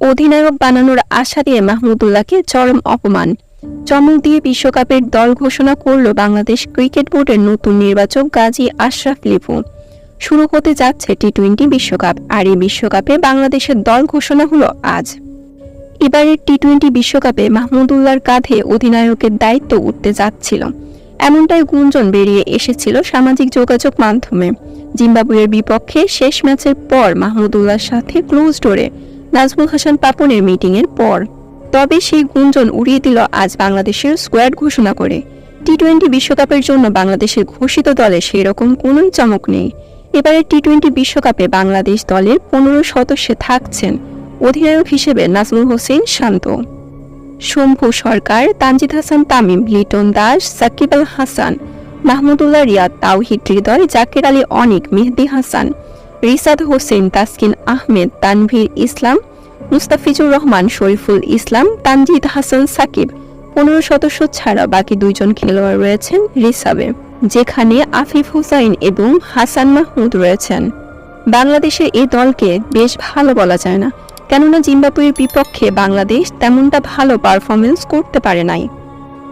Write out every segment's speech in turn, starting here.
অধিনায়ক বানানোর আশা দিয়ে মাহমুদুল্লাহকে চরম অপমান। চমক দিয়ে বিশ্বকাপের দল ঘোষণা করল বাংলাদেশ ক্রিকেট বোর্ডের নতুন নির্বাচক গাজী আশরাফ লিপু। শুরু হতে যাচ্ছে টি টোয়েন্টি বিশ্বকাপ, আর এই বিশ্বকাপে বাংলাদেশের দল ঘোষণা হলো আজ। এবারের টি টোয়েন্টি বিশ্বকাপে মাহমুদুল্লাহর কাঁধে অধিনায়কের দায়িত্ব উঠতে যাচ্ছিল। এমনটাই গুঞ্জন বেরিয়ে এসেছিল সামাজিক যোগাযোগ মাধ্যমে। জিম্বাবুয়ের বিপক্ষে শেষ ম্যাচের পর মাহমুদুল্লাহর সাথে ক্লোজ ডোরে নাজমুল হাসান পাপনের মিটিংয়ের পর। তবে সেই গুঞ্জন উড়িয়ে দিল আজ বাংলাদেশের স্কোয়াড ঘোষণা করে। টি টোয়েন্টি বিশ্বকাপের জন্য বাংলাদেশের ঘোষিত দলে সেই রকম কোনোই চমক নেই। এবারের টি টোয়েন্টি বিশ্বকাপে বাংলাদেশ দলের পনেরো সদস্যে থাকছেন অধিনায়ক হিসেবে নাজমুল হোসেন শান্ত। শম্ভু সরকার, তানজিদ হাসান তামিম, লিটন দাস, সাকিব আল হাসান মাহমুদুল্লাহ রিয়াদ, তাওহিদ হৃদয়, জাকির আলী অনিক, মেহদি হাসান রিসাদ হোসেন, তাসকিন আহমেদ, তানভীর ইসলাম, মুস্তাফিজুর রহমান, শরীফুল ইসলাম, তানজিদ হাসান সাকিব। পনেরো সদস্য ছাড়া বাকি দুইজন খেলোয়াড় রয়েছেন রিসাবে, যেখানে আফিফ হুসাইন এবং হাসান মাহমুদ রয়েছেন। বাংলাদেশের এই দলকে বেশ ভালো বলা যায় না, কেননা জিম্বাবুয়ের বিপক্ষে বাংলাদেশ তেমনটা ভালো পারফরমেন্স করতে পারে নাই।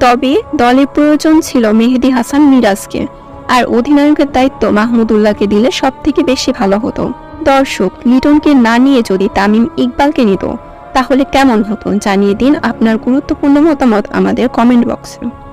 তবে দলের প্রয়োজন ছিল মেহেদি হাসান মিরাজকে। আর অধিনায়কের দায়িত্ব মাহমুদুল্লাহকে দিলে সব থেকে বেশি ভালো হতো। দর্শক, লিটনকে না নিয়ে যদি তামিম ইকবালকে নিত, তাহলে কেমন হতো জানিয়ে দিন আপনার গুরুত্বপূর্ণ মতামত আমাদের কমেন্ট বক্সে।